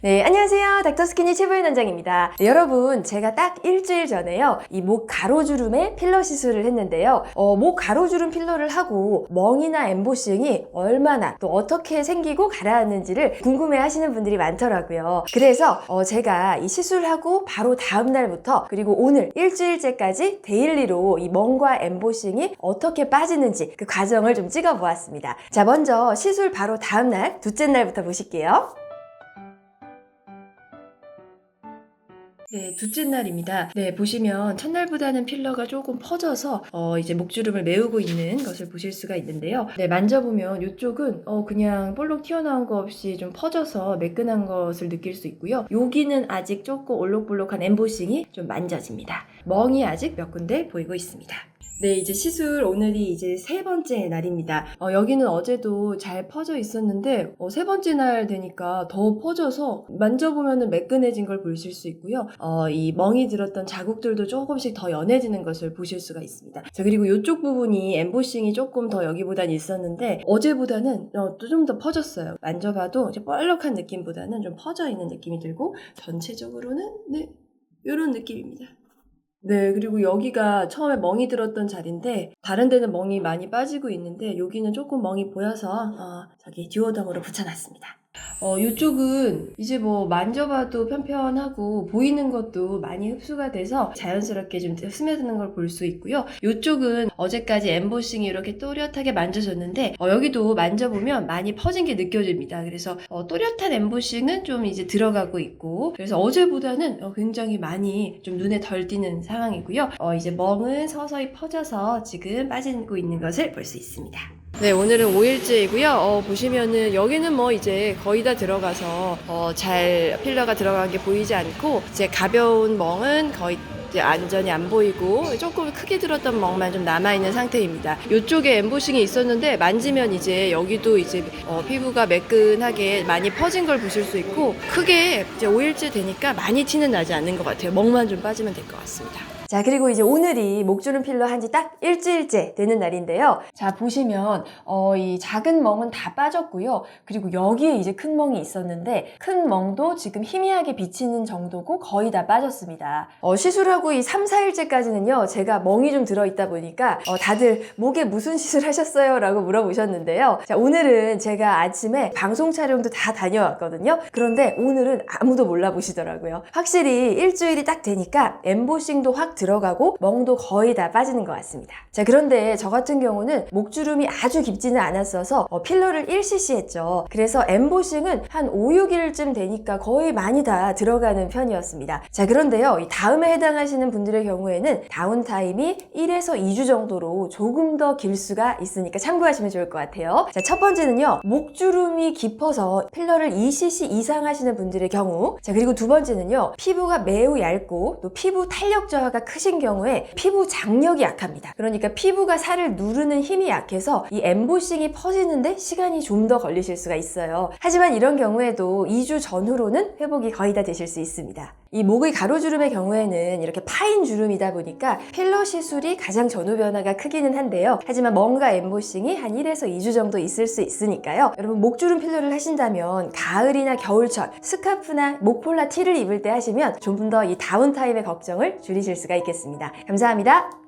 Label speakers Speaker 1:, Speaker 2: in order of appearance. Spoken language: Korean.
Speaker 1: 네, 안녕하세요. 닥터스키니 최부인 원장입니다. 네, 여러분, 제가 딱 일주일 전에요. 이 목 가로주름에 필러 시술을 했는데요. 어, 목 가로주름 필러를 하고 멍이나 엠보싱이 얼마나 또 어떻게 생기고 가라앉는지를 궁금해 하시는 분들이 많더라고요. 그래서 어, 제가 이 시술하고 바로 다음 날부터 그리고 오늘 일주일째까지 데일리로 이 멍과 엠보싱이 어떻게 빠지는지 그 과정을 좀 찍어 보았습니다. 자, 먼저 시술 바로 다음 날, 둘째 날부터 보실게요. 네, 둘째 날입니다. 네, 보시면 첫날보다는 필러가 조금 퍼져서 어, 이제 목주름을 메우고 있는 것을 보실 수가 있는데요. 네, 만져보면 이쪽은 어, 그냥 볼록 튀어나온 거 없이 좀 퍼져서 매끈한 것을 느낄 수 있고요. 여기는 아직 조금 올록볼록한 엠보싱이 좀 만져집니다. 멍이 아직 몇 군데 보이고 있습니다. 네, 이제 시술 오늘이 이제 세 번째 날입니다. 어, 여기는 어제도 잘 퍼져 있었는데 어, 세 번째 날 되니까 더 퍼져서 만져보면 매끈해진 걸 보실 수 있고요. 어, 이 멍이 들었던 자국들도 조금씩 더 연해지는 것을 보실 수가 있습니다. 자, 그리고 이쪽 부분이 엠보싱이 조금 더 여기보단 있었는데 어제보다는 어, 좀더 퍼졌어요. 만져봐도 이제 볼록한 느낌보다는 좀 퍼져 있는 느낌이 들고 전체적으로는 네, 이런 느낌입니다. 네, 그리고 여기가 처음에 멍이 들었던 자리인데 다른 데는 멍이 많이 빠지고 있는데 여기는 조금 멍이 보여서 어, 저기 듀오덤으로 붙여놨습니다. 어, 이쪽은 이제 뭐 만져봐도 편편하고 보이는 것도 많이 흡수가 돼서 자연스럽게 좀 스며드는 걸 볼 수 있고요. 이쪽은 어제까지 엠보싱이 이렇게 또렷하게 만져졌는데 어, 여기도 만져보면 많이 퍼진 게 느껴집니다. 그래서 어, 또렷한 엠보싱은 좀 이제 들어가고 있고 그래서 어제보다는 어, 굉장히 많이 좀 눈에 덜 띄는 상황이고요. 어, 이제 멍은 서서히 퍼져서 지금 빠지고 있는 것을 볼 수 있습니다. 네, 오늘은 5일째이고요. 보시면은 여기는 뭐 이제 거의 다 들어가서 어, 잘 필러가 들어간 게 보이지 않고 이제 가벼운 멍은 거의 이제 안전히 안 보이고 조금 크게 들었던 멍만 좀 남아 있는 상태입니다. 이쪽에 엠보싱이 있었는데 만지면 이제 여기도 이제 어, 피부가 매끈하게 많이 퍼진 걸 보실 수 있고 크게 이제 5일째 되니까 많이 티는 나지 않는 것 같아요. 멍만 좀 빠지면 될 것 같습니다. 자, 그리고 이제 오늘이 목주름 필러 한 지 딱 일주일째 되는 날인데요. 자, 보시면, 어, 이 작은 멍은 다 빠졌고요. 그리고 여기에 이제 큰 멍이 있었는데, 큰 멍도 지금 희미하게 비치는 정도고 거의 다 빠졌습니다. 어, 시술하고 이 3, 4일째까지는요, 제가 멍이 좀 들어있다 보니까, 어, 다들 목에 무슨 시술 하셨어요? 라고 물어보셨는데요. 자, 오늘은 제가 아침에 방송 촬영도 다 다녀왔거든요. 그런데 오늘은 아무도 몰라보시더라고요. 확실히 일주일이 딱 되니까 엠보싱도 확 들어가고 멍도 거의 다 빠지는 것 같습니다. 자, 그런데 저 같은 경우는 목주름이 아주 깊지는 않았어서 어, 필러를 1cc 했죠. 그래서 엠보싱은 한 5, 6일쯤 되니까 거의 많이 다 들어가는 편이었습니다. 자, 그런데요. 이 다음에 해당하시는 분들의 경우에는 다운타임이 1에서 2주 정도로 조금 더 길 수가 있으니까 참고하시면 좋을 것 같아요. 자, 첫 번째는요. 목주름이 깊어서 필러를 2cc 이상 하시는 분들의 경우 자, 그리고 두 번째는요. 피부가 매우 얇고 또 피부 탄력 저하가 크신 경우에 피부 장력이 약합니다. 그러니까 피부가 살을 누르는 힘이 약해서 이 엠보싱이 퍼지는데 시간이 좀 더 걸리실 수가 있어요. 하지만 이런 경우에도 2주 전후로는 회복이 거의 다 되실 수 있습니다. 이 목의 가로주름의 경우에는 이렇게 파인 주름이다 보니까 필러 시술이 가장 전후 변화가 크기는 한데요. 하지만 멍과 엠보싱이 한 1에서 2주 정도 있을 수 있으니까요. 여러분 목주름 필러를 하신다면 가을이나 겨울철 스카프나 목폴라 티를 입을 때 하시면 좀 더 이 다운타임의 걱정을 줄이실 수가 있겠습니다. 감사합니다.